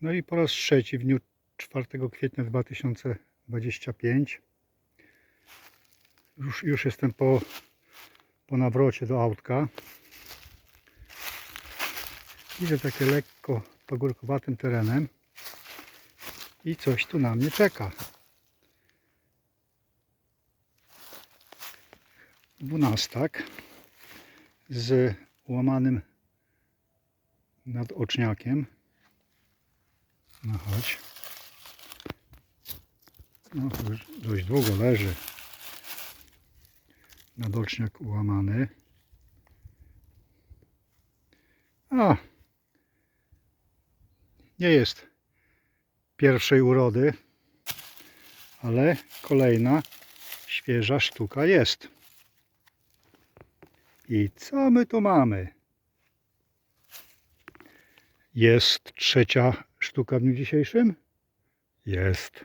No i po raz trzeci w dniu 4 kwietnia 2025 już, już jestem po, po nawrocie do autka. Idę takie lekko pagórkowatym terenem i coś tu na mnie czeka. Dwunastak z łamanym nadoczniakiem. No chodź. No to dość długo leży. Nadoczniak ułamany. A. Nie jest pierwszej urody, ale kolejna świeża sztuka jest. I co my tu mamy? Jest trzecia sztuka w dniu dzisiejszym? Jest.